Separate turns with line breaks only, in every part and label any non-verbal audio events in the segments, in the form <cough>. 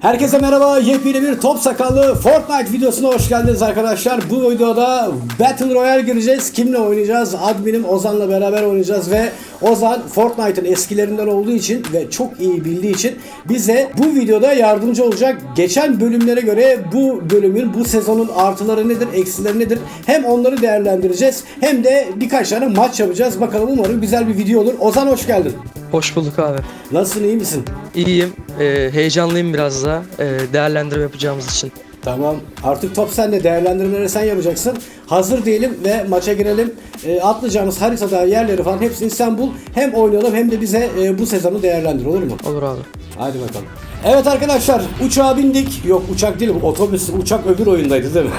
Herkese merhaba. Yepyeni bir top sakallı Fortnite videosuna hoş geldiniz arkadaşlar. Bu videoda Battle Royale gireceğiz. Kimle oynayacağız? Adminim Ozan'la beraber oynayacağız ve Ozan Fortnite'ın eskilerinden olduğu için ve çok iyi bildiği için bize bu videoda yardımcı olacak. Geçen bölümlere göre bu bölümün, bu sezonun artıları nedir, eksileri nedir? Hem onları değerlendireceğiz hem de birkaç tane maç yapacağız. Bakalım umarım güzel bir video olur. Ozan hoş geldin.
Hoş bulduk abi.
Nasılsın, iyi misin?
İyiyim. Ee, heyecanlıyım biraz da. Ee, değerlendirme yapacağımız için.
Tamam. Artık top sende. Değerlendirmeleri sen yapacaksın. Hazır diyelim ve maça girelim. E, atlayacağımız haritada yerleri falan hepsini sen bul. Hem oynayalım hem de bize e, bu sezonu değerlendir olur mu?
Olur abi.
Hadi bakalım. Evet arkadaşlar uçağa bindik. Yok uçak değil bu otobüs. Uçak öbür oyundaydı değil mi?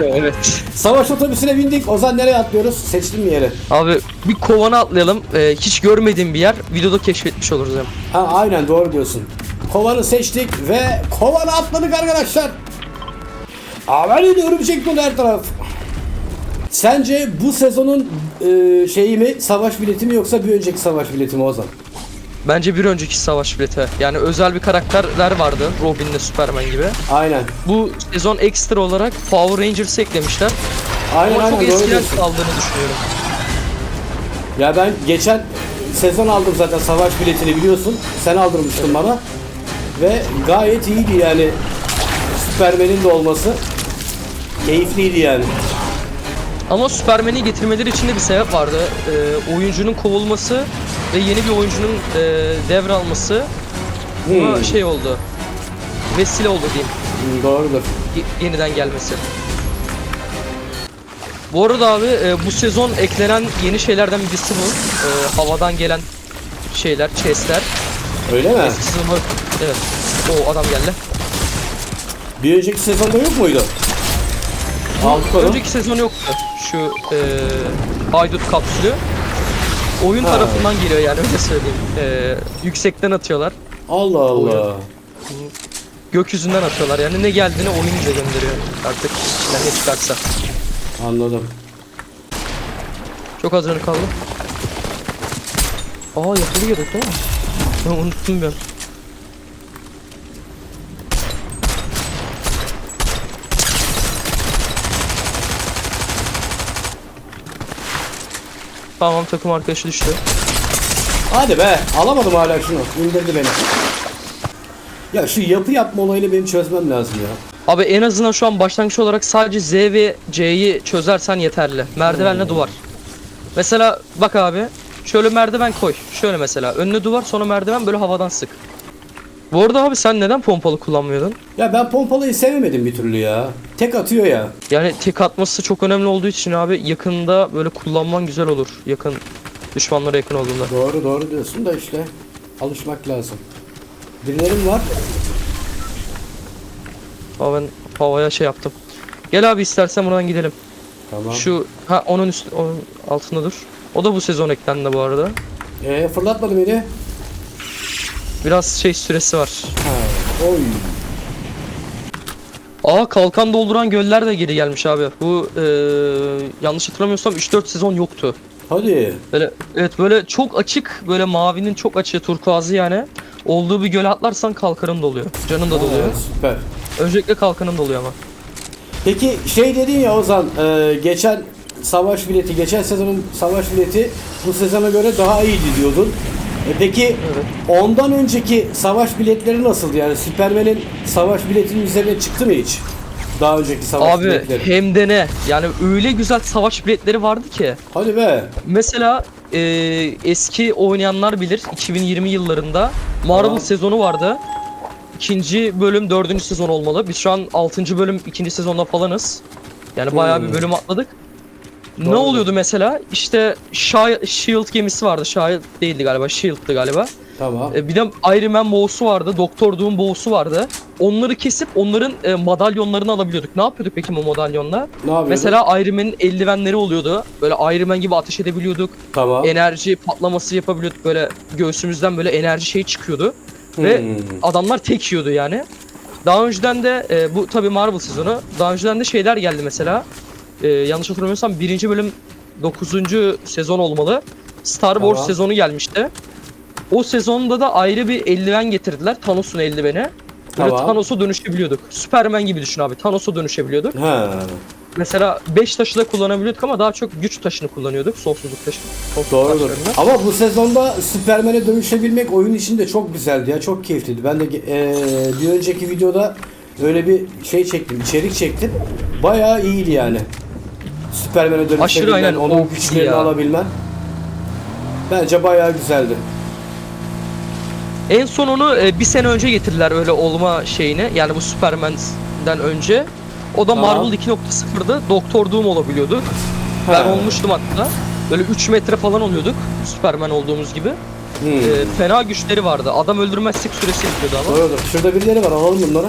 <laughs>
evet.
Savaş otobüsüne bindik. Ozan nereye atlıyoruz? Seçtin mi yeri?
Abi bir kovana atlayalım. Ee, hiç görmediğim bir yer. Videoda keşfetmiş oluruz hem.
Ha aynen doğru diyorsun. Kovanı seçtik ve kovana atladık arkadaşlar. Aman örümcek dolu her taraf. Sence bu sezonun e, şeyi mi savaş bileti mi yoksa bir önceki savaş bileti mi Ozan?
Bence bir önceki savaş bileti. Yani özel bir karakterler vardı. Robin'le Superman gibi.
Aynen.
Bu sezon ekstra olarak Power Rangers eklemişler.
Aynen
Ama
aynen
çok
doğru
eskiden kaldığını düşünüyorum.
Ya ben geçen sezon aldım zaten savaş biletini biliyorsun. Sen aldırmıştın bana. Ve gayet iyiydi yani. Superman'in de olması. Keyifliydi yani.
Ama Superman'i getirmeleri için de bir sebep vardı. Ee, oyuncunun kovulması ve yeni bir oyuncunun e, devralması buna
Hmm.
şey oldu. Vesile oldu diyeyim.
Hmm, Doğrudur.
y- yeniden gelmesi. Bu arada abi e, bu sezon eklenen yeni şeylerden birisi bu. E, havadan gelen şeyler, chestler.
Öyle mi?
Eski sezon evet. O adam geldi.
Bir önceki sezonda yok muydu? Aldık onu.
Önceki sezon yoktu. Şu e, haydut kapsülü. Oyun
Ha.
tarafından geliyor yani öyle söyleyeyim. E, yüksekten atıyorlar.
Allah Allah.
Gökyüzünden atıyorlar. Yani ne geldiğini oyun bize gönderiyor. Artık içinden ne çıkarsa.
Anladım.
Çok az canı kaldı. Aa yakalıyorduk değil mi? Ben unuttum ben. Tamam takım arkadaşı düştü.
Hadi be. Alamadım hala şunu. İndirdi beni. Ya şu yapı yapma olayını benim çözmem lazım ya.
Abi en azından şu an başlangıç olarak sadece Z ve C'yi çözersen yeterli. Merdivenle duvar. Mesela bak abi şöyle merdiven koy. Şöyle mesela önüne duvar sonra merdiven böyle havadan sık. Bu arada abi sen neden pompalı kullanmıyordun?
Ya ben pompalıyı sevemedim bir türlü ya. Tek atıyor ya.
Yani tek atması çok önemli olduğu için abi yakında böyle kullanman güzel olur. Yakın düşmanlara yakın olduğunda.
Doğru doğru diyorsun da işte alışmak lazım. Birilerim var.
Ama ben havaya şey yaptım. Gel abi istersen buradan gidelim.
Tamam.
Şu ha onun üst onun altında dur. O da bu sezon eklendi bu arada.
Ee, fırlatmadı beni.
Biraz şey süresi var.
Ha, oy.
Aa kalkan dolduran göller de geri gelmiş abi. Bu eee, yanlış hatırlamıyorsam 3-4 sezon yoktu.
Hadi.
Böyle evet böyle çok açık böyle mavinin çok açığı turkuazı yani. Olduğu bir göle atlarsan kalkanın doluyor. Canın da doluyor.
Ha, süper.
Öncelikle kalkanın doluyor ama.
Peki şey dedin ya Ozan, e, geçen savaş bileti, geçen sezonun savaş bileti bu sezona göre daha iyiydi diyordun. E peki
Evet.
ondan önceki savaş biletleri nasıldı yani? Superman'in savaş biletinin üzerine çıktı mı hiç? Daha önceki savaş
Abi
biletleri.
hem de ne? Yani öyle güzel savaş biletleri vardı ki.
Hadi be.
Mesela eee, eski oynayanlar bilir 2020 yıllarında Marvel
Tamam.
sezonu vardı. İkinci bölüm dördüncü sezon olmalı. Biz şu an altıncı bölüm ikinci sezonda falanız. Yani bayağı
Hmm.
bir bölüm atladık. Ne oluyordu mesela? İşte Shi- Shield gemisi vardı. Shield değildi galiba. Shield'dı galiba.
Tamam.
E, bir de Iron Man boğusu vardı. Doktor Doom boğusu vardı. Onları kesip onların e, madalyonlarını alabiliyorduk. Ne yapıyorduk peki bu madalyonla?
ne?
Mesela Iron Man'in eldivenleri oluyordu. Böyle Iron Man gibi ateş edebiliyorduk.
tamam.
Enerji patlaması yapabiliyorduk. Böyle göğsümüzden böyle enerji şey çıkıyordu. Ve
Hmm.
adamlar tek yiyordu yani. Daha önceden de e, bu tabi Marvel sezonu. Daha önceden de şeyler geldi mesela. E, yanlış hatırlamıyorsam birinci bölüm 9. sezon olmalı. Star Wars
Tamam.
sezonu gelmişti. O sezonda da ayrı bir eldiven getirdiler. Thanos'un eldiveni. Böyle
Tamam.
Thanos'a dönüşebiliyorduk. Superman gibi düşün abi. Thanos'a dönüşebiliyorduk.
Ha.
Mesela 5 taşı da kullanabiliyorduk ama daha çok güç taşını kullanıyorduk. Sonsuzluk taşı. sonsuzluk
Doğrudur.
taşlarını.
Ama bu sezonda Superman'e dönüşebilmek oyun içinde çok güzeldi ya. Çok keyifliydi. Ben de eee, bir önceki videoda öyle bir şey çektim. içerik çektim. Bayağı iyiydi yani. Superman'e dönüşebilmen,
aynen,
onun
o
güçlerini
ya.
alabilmen. Bence bayağı güzeldi.
En son onu e, bir sene önce getirdiler öyle olma şeyine. Yani bu Superman'den önce. O da
Tamam.
Marvel 2.0'dı. Doktor Doom olabiliyorduk. Ben olmuştum hatta. Böyle 3 metre falan oluyorduk. Superman olduğumuz gibi.
Hmm.
E, fena güçleri vardı. Adam öldürmezsek süresi bitiyordu ama.
Doğrudur. Şurada birileri var. Alalım bunları.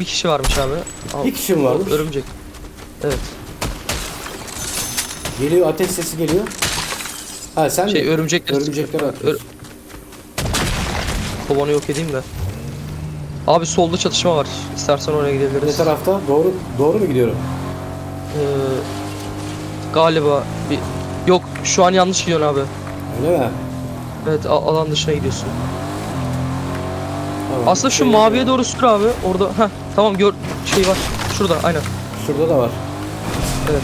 Bir kişi varmış abi. Al.
Bir kişi mi varmış?
Örümcek. Evet.
Geliyor. Ateş sesi geliyor. Ha sen
Şey
mi?
örümcekler.
Örümcekler
Ör-
atıyorsun.
Kovanı yok edeyim de. Abi solda çatışma var. İstersen oraya
Ne
gidebiliriz.
tarafta? Doğru doğru mu gidiyorum?
Ee, galiba bir yok şu an yanlış gidiyorsun abi.
Öyle mi?
Evet a- alan dışına gidiyorsun.
Tamam.
Aslında şu
Şey-
maviye doğru sür abi. Orada heh tamam gör şey var. Şurada aynen.
Şurada da var.
Evet.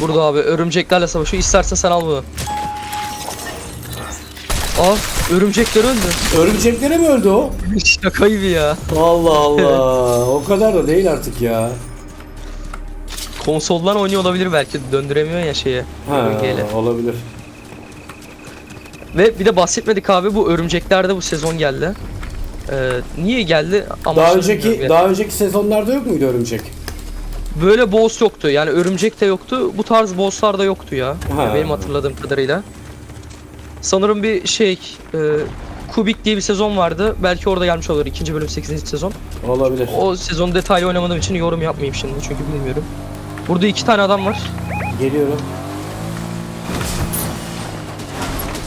Burada abi örümceklerle savaşıyor. İstersen sen al bunu. Aa örümcekler öldü.
Örümceklere mi öldü o? <laughs>
Şaka gibi ya.
Allah Allah. <laughs> o kadar da değil artık ya.
Konsoldan oynuyor olabilir belki döndüremiyor ya şeye.
Ha, olabilir.
Ve bir de bahsetmedik abi bu örümcekler de bu sezon geldi. Ee, niye geldi? Ama
Daha önceki daha önceki sezonlarda yok muydu örümcek?
Böyle boss yoktu. Yani örümcek de yoktu. Bu tarz bosslar da yoktu ya.
Ha.
Benim hatırladığım kadarıyla. Sanırım bir şey e, Kubik diye bir sezon vardı. Belki orada gelmiş olur. ikinci bölüm 8. sezon.
Olabilir.
O sezonu detaylı oynamadığım için yorum yapmayayım şimdi çünkü bilmiyorum. Burada iki tane adam var.
Geliyorum.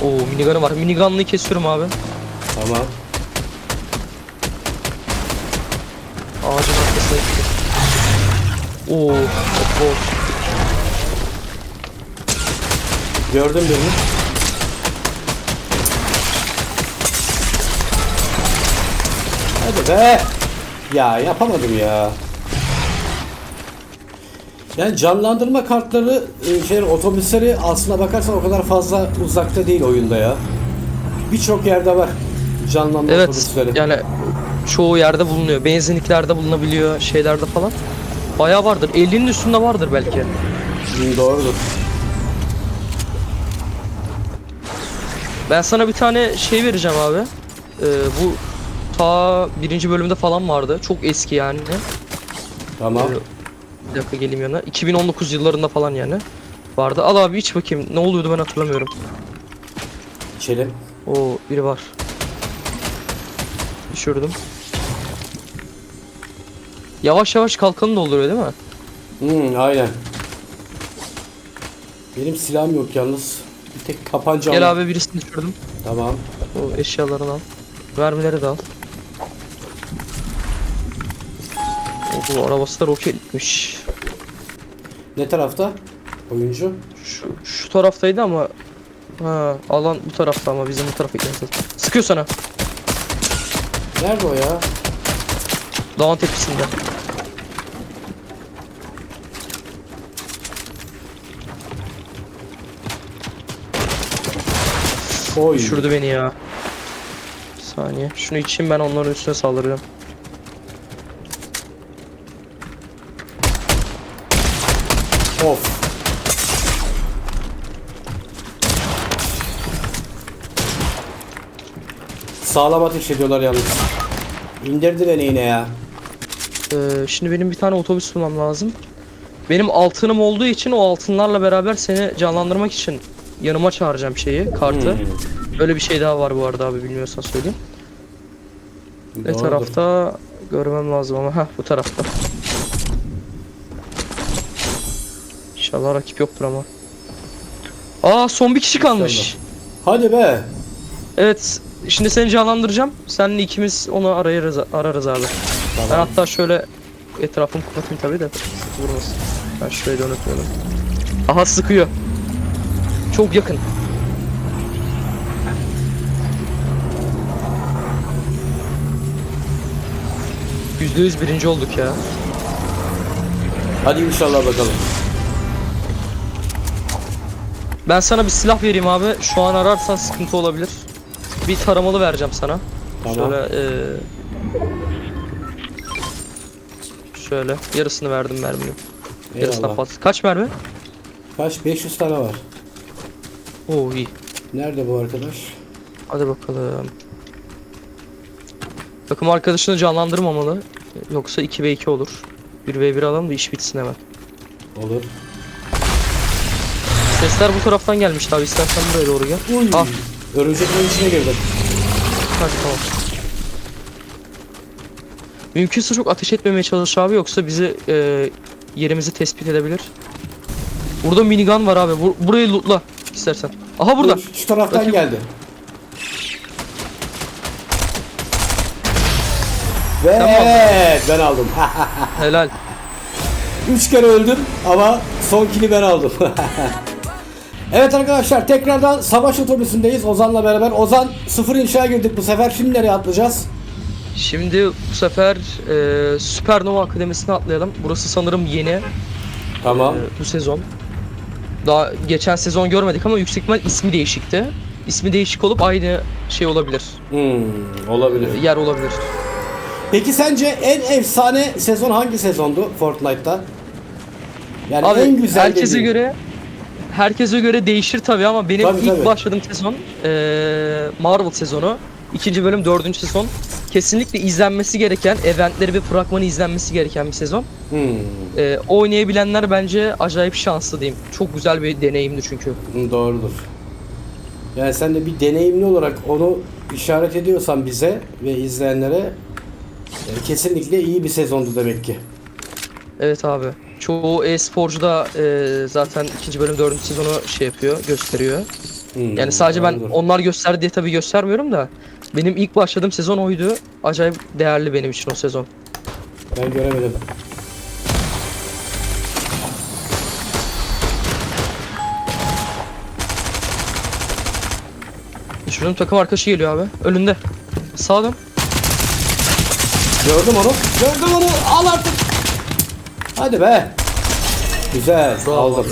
Oo minigun'ı var. Minigun'lıyı kesiyorum abi.
Tamam.
Ağacın arkasına gitti. Oo, çok bol.
Gördüm birini. Hadi be. Ya yapamadım ya. Yani canlandırma kartları, şey, otobüsleri aslına bakarsan o kadar fazla uzakta değil oyunda ya. Birçok yerde var canlanma
Evet
otobüsleri.
yani çoğu yerde bulunuyor. Benzinliklerde bulunabiliyor şeylerde falan. Bayağı vardır. 50'nin üstünde vardır belki.
Hı, doğrudur.
Ben sana bir tane şey vereceğim abi. Ee, bu ta birinci bölümde falan vardı. Çok eski yani.
Tamam.
Ee, bir dakika geleyim yana. 2019 yıllarında falan yani. Vardı. Al abi iç bakayım. Ne oluyordu ben hatırlamıyorum.
İçelim.
Oo biri var. Düşürdüm. Yavaş yavaş kalkanı dolduruyor değil mi?
Hı, aynen. Benim silahım yok yalnız. Bir tek tabanca
Gel abi birisini düşürdüm.
Tamam.
O eşyalarını al. Mermileri de al. Bu arabası da roketmiş.
Ne tarafta? Oyuncu.
Şu, şu taraftaydı ama Ha, alan bu tarafta ama bizim bu tarafa lazım. Sıkıyor sana.
Nerede o ya?
Dağın tepesinde.
Oy.
Düşürdü beni ya. Bir saniye. Şunu içeyim ben onların üstüne saldıracağım.
Of. Sağlam ateş ediyorlar yalnız. İndirdi beni yine ya.
Ee, şimdi benim bir tane otobüs bulmam lazım. Benim altınım olduğu için o altınlarla beraber seni canlandırmak için yanıma çağıracağım şeyi, kartı.
Hmm.
Öyle bir şey daha var bu arada abi bilmiyorsan söyleyeyim. Ne tarafta görmem lazım ama ha bu tarafta. İnşallah rakip yoktur ama. Aa son bir kişi kalmış.
Hadi be.
Evet şimdi seni canlandıracağım. Seninle ikimiz onu ararız, ararız abi. Ben
Tamam.
hatta şöyle etrafımı kapatayım tabii de vurmasın. Ben da unutmayalım. Aha sıkıyor. Çok yakın. Yüzde yüz birinci olduk ya.
Hadi inşallah bakalım.
Ben sana bir silah vereyim abi. Şu an ararsan sıkıntı olabilir. Bir taramalı vereceğim sana.
Tamam.
Şöyle ee... Şöyle yarısını verdim merminin.
Yarısına
fazla. Kaç mermi?
Kaç? 500 tane var.
Oo iyi.
Nerede bu arkadaş?
Hadi bakalım. Takım arkadaşını canlandırmamalı. Yoksa 2v2 olur. 1v1 alalım da iş bitsin hemen.
Olur.
Sesler bu taraftan gelmişti abi istersen buraya doğru gel.
Uy.
Ah.
Örümceklerin içine girdim.
Hadi tamam. Mümkünse çok ateş etmemeye çalış abi yoksa bizi e, yerimizi tespit edebilir. Burada minigun var abi. Bur- burayı lootla istersen. Aha burada.
Şu taraftan
Bakayım.
geldi. Ve evet ben aldım. <laughs>
Helal.
Üç kere öldüm ama son kili ben aldım. <laughs> evet arkadaşlar tekrardan savaş otobüsündeyiz Ozan'la beraber. Ozan sıfır inşa girdik bu sefer. Şimdi nereye atlayacağız?
Şimdi bu sefer e, Supernova Akademisi'ne atlayalım. Burası sanırım yeni e,
Tamam.
bu sezon. Daha geçen sezon görmedik ama yüksek ihtimal ismi değişikti. İsmi değişik olup aynı şey olabilir.
Hmm, olabilir.
Yer olabilir.
Peki sence en efsane sezon hangi sezondu Fortnite'ta? Yani
Abi
en güzel
herkese
dediğin.
göre herkese göre değişir tabii ama benim
Tabii,
ilk
tabii.
başladığım sezon eee, Marvel sezonu. İkinci bölüm dördüncü sezon. Kesinlikle izlenmesi gereken, eventleri ve fragmanı izlenmesi gereken bir sezon.
Hmm,
Eee, oynayabilenler bence acayip şanslı diyeyim. Çok güzel bir deneyimdi çünkü.
hmm, doğrudur. Yani sen de bir deneyimli olarak onu işaret ediyorsan bize ve izleyenlere e, kesinlikle iyi bir sezondu demek ki.
Evet abi. Çoğu e-sporcu da eee, zaten ikinci bölüm dördüncü sezonu şey yapıyor, gösteriyor.
Hmm,
Yani sadece ben onlar gösterdi diye tabii göstermiyorum da benim ilk başladığım sezon oydu. Acayip değerli benim için o sezon.
Ben göremedim.
Düşürdüm takım arkadaşı geliyor abi. Önünde. Sağa dön.
Gördüm onu. Gördüm onu. Al artık. Hadi be. Güzel.
Bravo.
Aldım.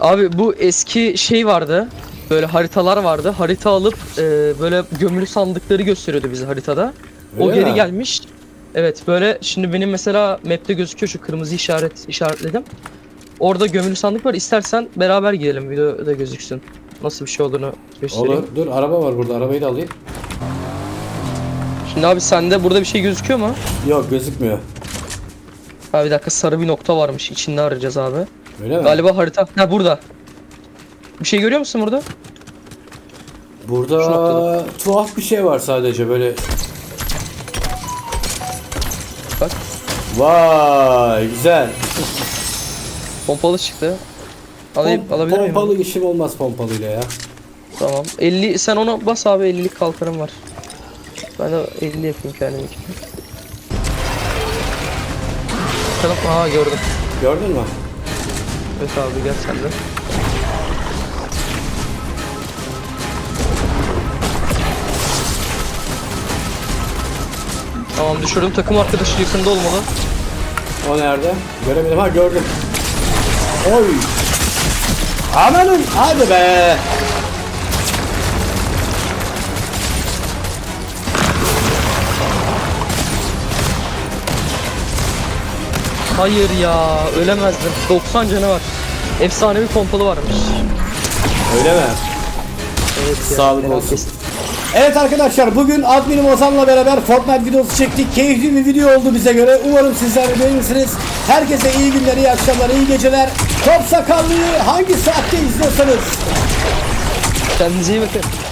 Abi bu eski şey vardı. Böyle haritalar vardı. Harita alıp e, böyle gömülü sandıkları gösteriyordu bize haritada. o
Öyle
geri
mi?
gelmiş. Evet böyle şimdi benim mesela map'te gözüküyor şu kırmızı işaret işaretledim. Orada gömülü sandık var. İstersen beraber gidelim videoda gözüksün. Nasıl bir şey olduğunu göstereyim.
Olur. Dur araba var burada. Arabayı da alayım.
Şimdi abi sende burada bir şey gözüküyor mu?
Yok gözükmüyor.
Ha bir dakika sarı bir nokta varmış. İçinde arayacağız abi.
Öyle mi?
Galiba harita. Ha burada. Bir şey görüyor musun burada? Şu
Burada
noktada.
tuhaf bir şey var sadece böyle.
Bak.
Vay güzel.
Pompalı çıktı. Alayım,
Pom-
alabilir miyim?
Pompalı işim olmaz pompalıyla ya.
Tamam. 50 sen ona bas abi 50'lik kalkanım var. Ben de 50 yapayım kendim için. Bakalım. Aa gördüm.
Gördün mü?
Evet abi gel sen de. Tamam düşürdüm. Takım arkadaşı yakında olmalı.
O nerede? Göremedim. Ha gördüm. Oy. Amanın. Hadi be.
Hayır ya ölemezdim. 90 canı var. Efsane bir pompalı varmış.
Öyle mi?
Evet.
Sağlık olsun. Evet arkadaşlar bugün adminim Ozan'la beraber Fortnite videosu çektik. Keyifli bir video oldu bize göre. Umarım sizler de beğenirsiniz. Herkese iyi günler, iyi akşamlar, iyi geceler. Top Sakallı'yı hangi saatte izliyorsanız
Kendinize iyi bakın.